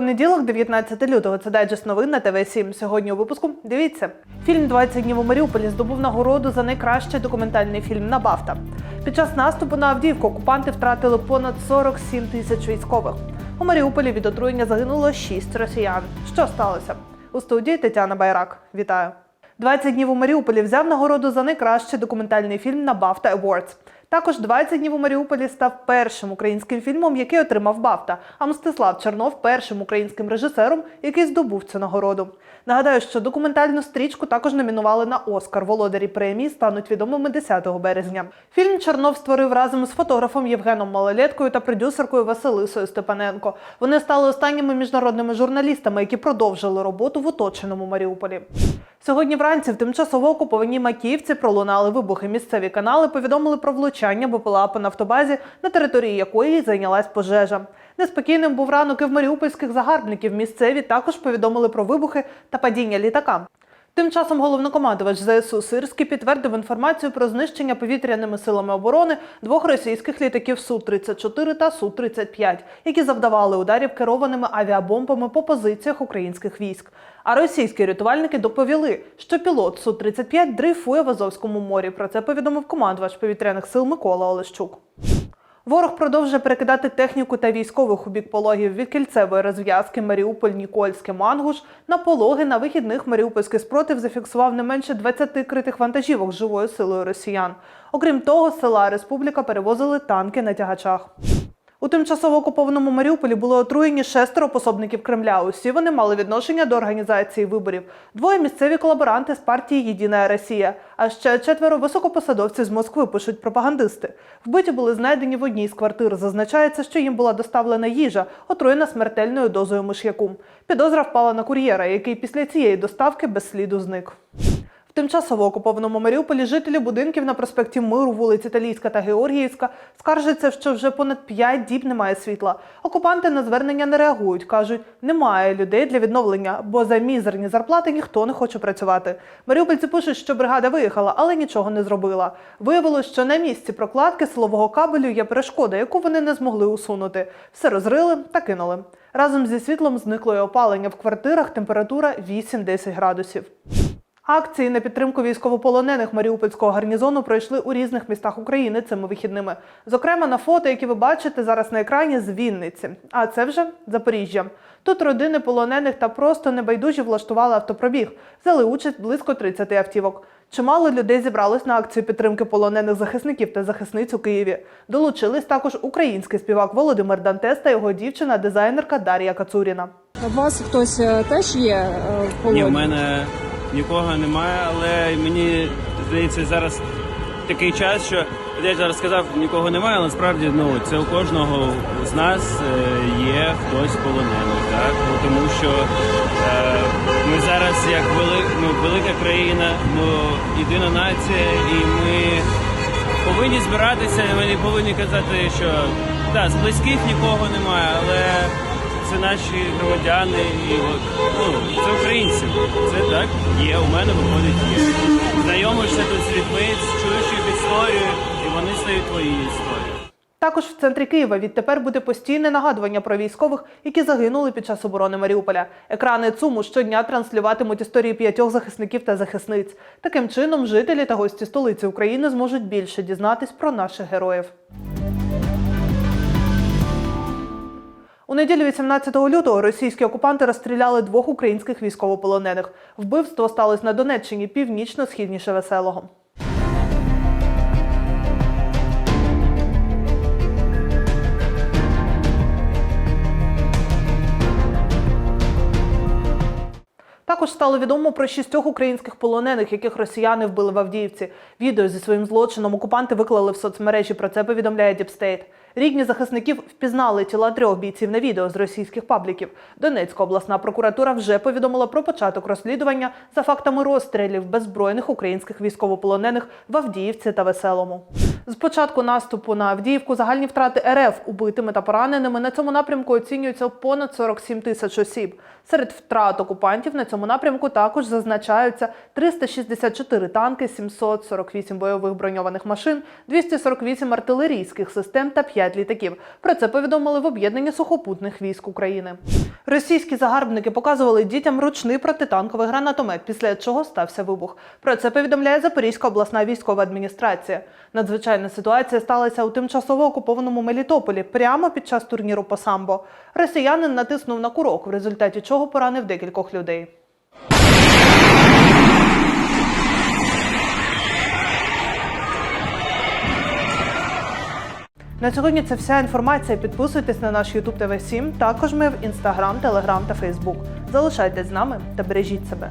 понеділок, 19 лютого. Це дайджест новин на ТВ 7 Сьогодні у випуску дивіться. Фільм «20 днів у Маріуполі здобув нагороду за найкращий документальний фільм на Бафта. Під час наступу на Авдіївку окупанти втратили понад 47 тисяч військових. У Маріуполі від отруєння загинуло 6 росіян. Що сталося? У студії Тетяна Байрак. Вітаю. 20 днів у Маріуполі взяв нагороду за найкращий документальний фільм на BAFTA Awards. Також 20 днів у Маріуполі став першим українським фільмом, який отримав Бафта. А Мстислав Чернов першим українським режисером, який здобув цю нагороду. Нагадаю, що документальну стрічку також номінували на Оскар. Володарі премії стануть відомими 10 березня. Фільм Чернов створив разом з фотографом Євгеном Малолеткою та продюсеркою Василисою Степаненко. Вони стали останніми міжнародними журналістами, які продовжили роботу в оточеному Маріуполі. Сьогодні вранці в тимчасово окупованій Макіївці пролунали вибухи. Місцеві канали повідомили про влучання БПЛА по нафтобазі, на території якої зайнялась пожежа. Неспокійним був ранок і в маріупольських загарбників. Місцеві також повідомили про вибухи та падіння літака. Тим часом головнокомандувач ЗСУ Сирський підтвердив інформацію про знищення повітряними силами оборони двох російських літаків Су-34 та Су-35, які завдавали ударів керованими авіабомбами по позиціях українських військ. А російські рятувальники доповіли, що пілот Су-35 дрейфує в Азовському морі. Про це повідомив командувач повітряних сил Микола Олещук. Ворог продовжує перекидати техніку та військових у бік пологів від кільцевої розв'язки Маріуполь, Нікольське, Мангуш на пологи на вихідних Маріупольський спротив зафіксував не менше 20 критих вантажівок живою силою росіян. Окрім того, села Республіка перевозили танки на тягачах. У тимчасово окупованому Маріуполі були отруєні шестеро пособників Кремля. Усі вони мали відношення до організації виборів. Двоє місцеві колаборанти з партії Єдина Росія. А ще четверо високопосадовців з Москви пишуть пропагандисти. Вбиті були знайдені в одній з квартир. Зазначається, що їм була доставлена їжа, отруєна смертельною дозою миш'яку. Підозра впала на кур'єра, який після цієї доставки без сліду зник. В тимчасово окупованому Маріуполі жителі будинків на проспекті Миру, вулиці Талійська та Георгіївська скаржаться, що вже понад 5 діб немає світла. Окупанти на звернення не реагують. кажуть, немає людей для відновлення, бо за мізерні зарплати ніхто не хоче працювати. Маріупольці пишуть, що бригада виїхала, але нічого не зробила. Виявилось, що на місці прокладки силового кабелю є перешкода, яку вони не змогли усунути. Все розрили та кинули. Разом зі світлом зникло і опалення в квартирах. Температура 8-10 градусів. Акції на підтримку військовополонених Маріупольського гарнізону пройшли у різних містах України цими вихідними. Зокрема, на фото, які ви бачите зараз на екрані з Вінниці. А це вже Запоріжжя. Тут родини полонених та просто небайдужі влаштували автопробіг. Взяли участь близько 30 автівок. Чимало людей зібралось на акцію підтримки полонених захисників та захисниць у Києві. Долучились також український співак Володимир Дантес та його дівчина, дизайнерка Дар'я Кацуріна. У вас хтось е, теж є е, в полоні? Ні, в мене нікого немає, але мені здається, зараз такий час, що я зараз сказав, нікого немає, але насправді ну це у кожного з нас е, є хтось полонений, так? Ну, тому що е, ми зараз як вели, ну, велика країна, ну єдина нація, і ми повинні збиратися, і ми повинні казати, що да, з близьких нікого немає, але це наші громадяни, і от, ну, це українці. Це так є. У мене виходить є. Знайомишся тут з людьми, чуєш їх історію, і вони стають твоєю історією. Також в центрі Києва відтепер буде постійне нагадування про військових, які загинули під час оборони Маріуполя. Екрани ЦУМу щодня транслюватимуть історії п'ятьох захисників та захисниць. Таким чином, жителі та гості столиці України зможуть більше дізнатись про наших героїв. У неділю 18 лютого російські окупанти розстріляли двох українських військовополонених. Вбивство сталося на Донеччині, північно-східніше веселого. Також стало відомо про шістьох українських полонених, яких росіяни вбили в Авдіївці. Відео зі своїм злочином окупанти виклали в соцмережі. Про це повідомляє Діпстейт. Рідні захисників впізнали тіла трьох бійців на відео з російських пабліків. Донецька обласна прокуратура вже повідомила про початок розслідування за фактами розстрілів беззбройних українських військовополонених в Авдіївці та Веселому. З початку наступу на Авдіївку загальні втрати РФ убитими та пораненими на цьому напрямку оцінюються понад 47 тисяч осіб. Серед втрат окупантів на цьому напрямку також зазначаються 364 танки, 748 бойових броньованих машин, 248 артилерійських систем та 5 літаків. Про це повідомили в об'єднанні сухопутних військ України. Російські загарбники показували дітям ручний протитанковий гранатомет, після чого стався вибух. Про це повідомляє Запорізька обласна військова адміністрація. Надзвичайна ситуація сталася у тимчасово окупованому Мелітополі прямо під час турніру по самбо. Росіянин натиснув на курок, в результаті чого поранив декількох людей. На сьогодні це вся інформація. Підписуйтесь на наш YouTube TV 7 Також ми в Instagram, Telegram та Facebook. Залишайтесь з нами та бережіть себе.